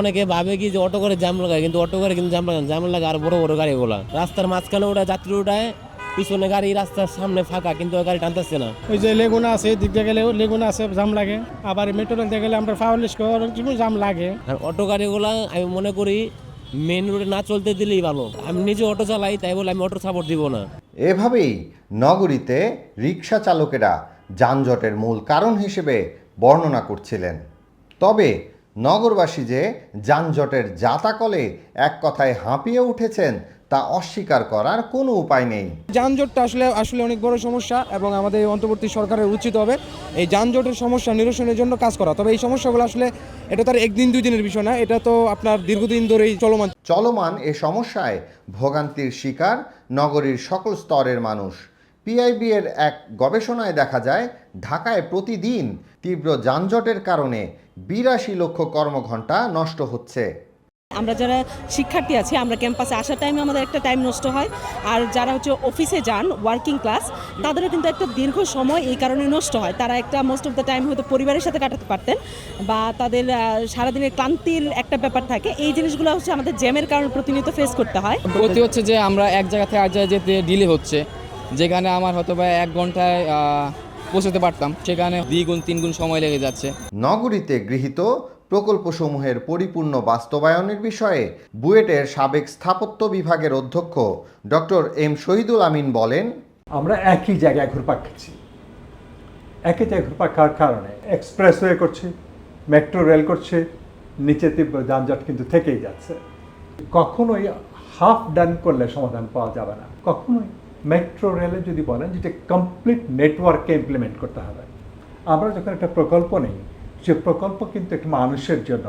অনেকে ভাবে কি যে অটো করে জাম লাগায় কিন্তু অটো করে কিন্তু জ্যাম লাগায় জাম লাগে আর বড় বড় গাড়িগুলো। রাস্তার মাঝখানে ওটা যাত্রী উঠায় পিছনে গাড়ি রাস্তার সামনে ফাঁকা কিন্তু ওই গাড়ি টানতেছে না। ওই যে লেগুনা আছে দিক দিয়ে গেলেও লেগুনা আছে জাম লাগে। আবার মেট্রো রেল দিয়ে গেলে আমরা ফাউলিশ জাম লাগে। আর অটো গাড়িগুলা আমি মনে করি মেন রোডে না চলতে দিলেই ভালো। আমি নিজে অটো চালাই তাই বলে আমি অটো সাপোর্ট দিব না। এভাবেই নগরীতে রিক্সা চালকেরা যানজটের মূল কারণ হিসেবে বর্ণনা করছিলেন। তবে নগরবাসী যে যানজটের জাতাকলে এক কথায় হাঁপিয়ে উঠেছেন তা অস্বীকার করার কোনো উপায় নেই। যানজটটা আসলে আসলে অনেক বড় সমস্যা এবং আমাদের অন্তর্বর্তী সরকারের উচিত হবে এই যানজটের সমস্যা নিরসনের জন্য কাজ করা। তবে এই সমস্যাগুলো আসলে এটা তার একদিন দুই দিনের বিষয় না এটা তো আপনার দীর্ঘদিন ধরেই চলমান। চলমান এ সমস্যায় ভোগান্তির শিকার নগরীর সকল স্তরের মানুষ। পিআইবি এর এক গবেষণায় দেখা যায় ঢাকায় প্রতিদিন তীব্র যানজটের কারণে বিরাশি লক্ষ কর্মঘণ্টা নষ্ট হচ্ছে। আমরা যারা শিক্ষার্থী আছি আমরা ক্যাম্পাসে আসার টাইমে আমাদের একটা টাইম নষ্ট হয়। আর যারা হচ্ছে অফিসে যান ওয়ার্কিং ক্লাস তাদেরও কিন্তু একটা দীর্ঘ সময় এই কারণে নষ্ট হয়। তারা একটা মোস্ট অফ দ্য টাইম হয়তো পরিবারের সাথে কাটাতে পারতেন বা তাদের সারাদিনের ক্লান্তির একটা ব্যাপার থাকে। এই জিনিসগুলো হচ্ছে আমাদের জ্যামের কারণে প্রতিনিয়ত ফেস করতে হয়। ক্ষতি হচ্ছে যে আমরা এক জায়গা থেকে আরেক জায়গায় যেতে ডিলে হচ্ছে। যেখানে আমার হয়তো বা এক ঘন্টায় পৌঁছতে পারতাম। সেখানে দ্বিগুণ তিনগুণ সময় লেগে যাচ্ছে। নগরীতে গৃহীত প্রকল্পসমূহের পরিপূর্ণ বাস্তবায়নের বিষয়ে বুয়েটের সাবেক স্থাপত্য বিভাগের অধ্যক্ষ ডক্টর এম শহীদুল আমিন বলেন আমরা একই জায়গায় ঘুরপাক খাচ্ছি। একই জায়গায় ঘুরপাক খাওয়ার কারণে এক্সপ্রেসওয়ে করছে মেট্রো রেল করছে নিচে তীব্র যানজট কিন্তু থেকেই যাচ্ছে। কখনোই হাফ ডান করলে সমাধান পাওয়া যাবে না। কখনোই। মেট্রো রেলে যদি বলেন, যেটা কমপ্লিট নেটওয়ার্ককে ইমপ্লিমেন্ট করতে হবে। আমরা যখন একটা প্রকল্প নেই, সে প্রকল্প কিন্তু একটা মানুষের জন্য।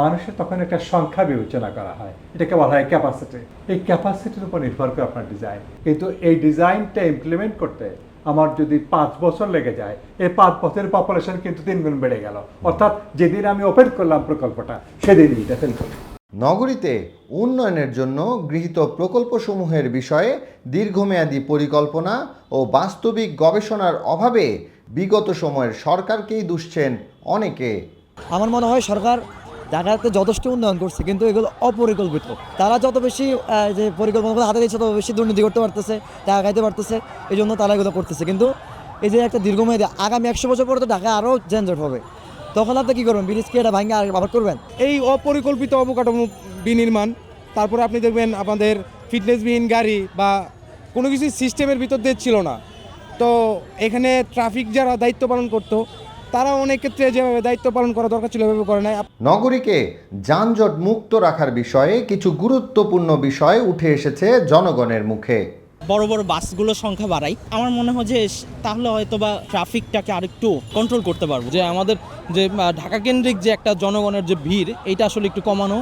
মানুষের তখন একটা সংখ্যা বিবেচনা করা হয়। এটাকে বলা হয় ক্যাপাসিটি এই ক্যাপাসিটির উপর নির্ভর করে আপনার ডিজাইন কিন্তু এই ডিজাইনটা ইমপ্লিমেন্ট করতে আমার যদি পাঁচ বছর লেগে যায়, এই পাঁচ বছরের পপুলেশন কিন্তু তিন গুণ বেড়ে গেল। অর্থাৎ যেদিন আমি ওপেন করলাম প্রকল্পটা, সেদিনই এটা ফেল করি নগরীতে উন্নয়নের জন্য গৃহীত প্রকল্পসমূহের বিষয়ে দীর্ঘমেয়াদী পরিকল্পনা ও বাস্তবিক গবেষণার অভাবে বিগত সময়ের সরকারকেই দুষছেন অনেকে। আমার মনে হয় সরকার ঢাকাতে যথেষ্ট উন্নয়ন করছে, কিন্তু এগুলো অপরিকল্পিত। তারা যত বেশি যে পরিকল্পনা হাতে দিচ্ছে তত বেশি দুর্নীতি করতে পারতেছে, টাকা খাইতে পারতেছে এই জন্য তারা এগুলো করতেছে। কিন্তু এই যে একটা দীর্ঘমেয়াদী, আগামী একশো বছর পরে তো ঢাকা আরও যানজট হবে। তখন আপনি কী করবেন? ব্রিজ কি এটা ভাঙে আর আবার করবেন? এই অপরিকল্পিত অবকাঠামো বিনির্মাণ তারপরে আপনি দেখবেন আমাদের ফিটনেসবিহীন গাড়ি বা কোনো কিছু সিস্টেমের ভিতর দিয়ে ছিল না। তো এখানে ট্রাফিক যারা দায়িত্ব পালন করতো তারা অনেক ক্ষেত্রে যেভাবে দায়িত্ব পালন করা দরকার ছিল এভাবে করে নাই। নগরীকে যানজট মুক্ত রাখার বিষয়ে কিছু গুরুত্বপূর্ণ বিষয় উঠে এসেছে জনগণের মুখে। বড় বড় বাসগুলোর সংখ্যা বাড়াই আমার মনে হয় যে তাহলে হয়তো বা ট্রাফিকটাকে আরেকটু কন্ট্রোল করতে পারব। যে আমাদের যে ঢাকা কেন্দ্রিক যে একটা জনগণের যে ভিড় এইটা আসলে একটু কমানো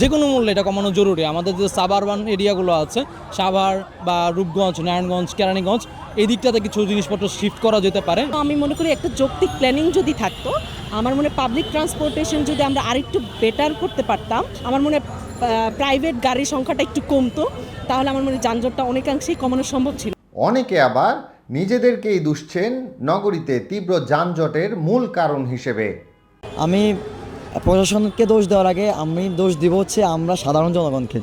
যে কোনো মূল্যে এটা কমানো জরুরি। আমাদের যে সাবারবান এরিয়াগুলো আছে সাভার বা রূপগঞ্জ নারায়ণগঞ্জ কেরানীগঞ্জ এই দিকটাতে কিছু জিনিসপত্র শিফট করা যেতে পারে। তো আমি মনে করি একটা যৌক্তিক প্ল্যানিং যদি থাকতো আমার মনে পাবলিক ট্রান্সপোর্টেশন যদি আমরা আরেকটু বেটার করতে পারতাম আমার মনে প্রাইভেট গাড়ির সংখ্যাটা একটু কমতো তাহলে আমার মনে যানজটটা অনেকাংশেই কমানো সম্ভব ছিল। অনেকে আবার নিজেদেরকেই দুষছেন নগরীতে তীব্র যানজটের মূল কারণ হিসেবে। আমি প্রশাসনকে দোষ দেওয়ার আগে আমি দোষ দিব হচ্ছে আমরা সাধারণ জনগণকে।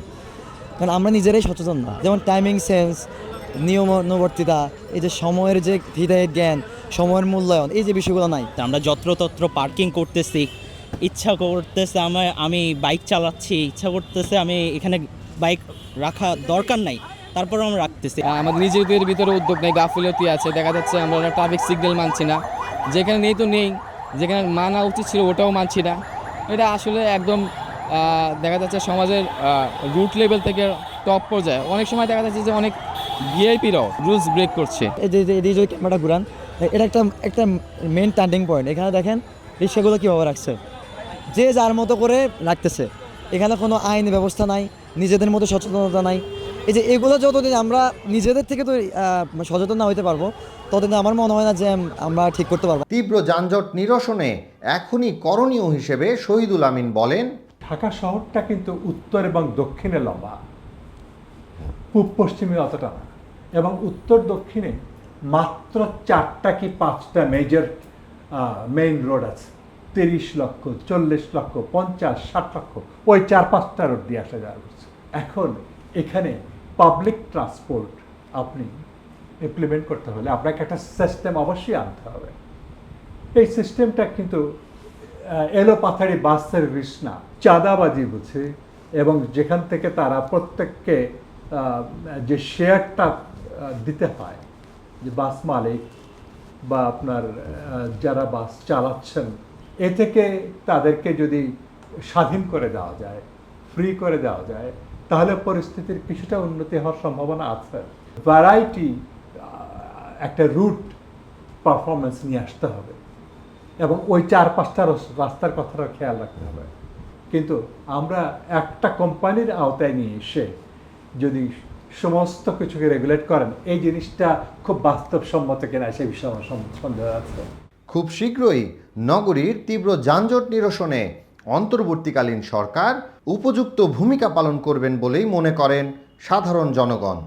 কারণ আমরা নিজেরাই সচেতন না। যেমন টাইমিং সেন্স নিয়মানুবর্তিতা এই যে সময়ের যে হৃদয়ের জ্ঞান সময়ের মূল্যায়ন এই যে বিষয়গুলো নাই। আমরা যত্রতত্র পার্কিং করতেছি ইচ্ছা করতেছে আমি আমি বাইক চালাচ্ছি ইচ্ছা করতেছে আমি এখানে বাইক রাখা দরকার নাই তারপর আমরা রাখতেছি। আমাদের নিজেদের ভিতরে উদ্যোগ নেই গাফিলতি আছে দেখা যাচ্ছে আমরা ট্রাফিক সিগন্যাল মানছি না। যেখানে নেই তো নেই যেখানে মানা উচিত ছিল ওটাও মানছি না। এটা আসলে একদম দেখা যাচ্ছে সমাজের রুট লেভেল থেকে টপ পর্যায়ে। অনেক সময় দেখা যাচ্ছে যে অনেক ভিআইপিরাও রুলস ব্রেক করছে। এই যে যে- এই যে ক্যামেরাটা ঘুরান এটা একটা একটা মেন টার্নিং পয়েন্ট এখানে দেখেন রিক্সাগুলো কীভাবে রাখছে? যে যার মতো করে রাখতেছে এখানে কোনো আইনি ব্যবস্থা নাই নিজেদের মতো সচেতনতা নাই। এই যে এগুলো যতদিন আমরা নিজেদের থেকে তো সচেতন না হতে পারব ততদিন আমার মনে হয় না যে আমরা ঠিক করতে পারব। তীব্র যানজট নিরসনে এখনই করণীয় হিসেবে শহীদুল আমিন বলেন ঢাকা শহরটা কিন্তু উত্তর এবং দক্ষিণে লম্বা। পূব পশ্চিমে অতটা না। এবং উত্তর দক্ষিণে মাত্র চারটা কি পাঁচটা মেজর মেইন রোড আছে। তিরিশ লক্ষ, চল্লিশ লক্ষ, পঞ্চাশ, ষাট লক্ষ, ওই চার পাঁচটা রোড দিয়ে আসা যাওয়া করছে। এখন এখানে পাবলিক ট্রান্সপোর্ট আপনি ইমপ্লিমেন্ট করতে হলে আপনাকে একটা সিস্টেম অবশ্যই আনতে হবে। এই সিস্টেমটা কিন্তু এলো পাথারি বাস সার্ভিস না চাঁদাবাজি বুঝে, এবং যেখান থেকে তারা প্রত্যেককে যে শেয়ারটা দিতে হয়, যে বাস মালিক বা আপনার যারা বাস চালাচ্ছেন এ থেকে তাদেরকে যদি স্বাধীন করে দেওয়া যায় ফ্রি করে দেওয়া যায়, তাহলে পরিস্থিতির কিছুটা উন্নতি হওয়ার সম্ভাবনা আছে। ভ্যারাইটি একটা রুট পারফরমেন্স নিয়ে আসতে হবে এবং ওই চার পাঁচটা রাস্তার কথাটা খেয়াল রাখতে হবে। কিন্তু আমরা একটা কোম্পানির আওতায় নিয়ে এসে যদি সমস্ত কিছুকে রেগুলেট করেন, এই জিনিসটা খুব বাস্তবসম্মত কিনা সে বিষয়ে আমার সন্দেহ আছে। খুব শীঘ্রই নগরীর তীব্র যানজট নিরসনে অন্তর্বর্তীকালীন সরকার উপযুক্ত ভূমিকা পালন করবেন বলেই মনে করেন সাধারণ জনগণ।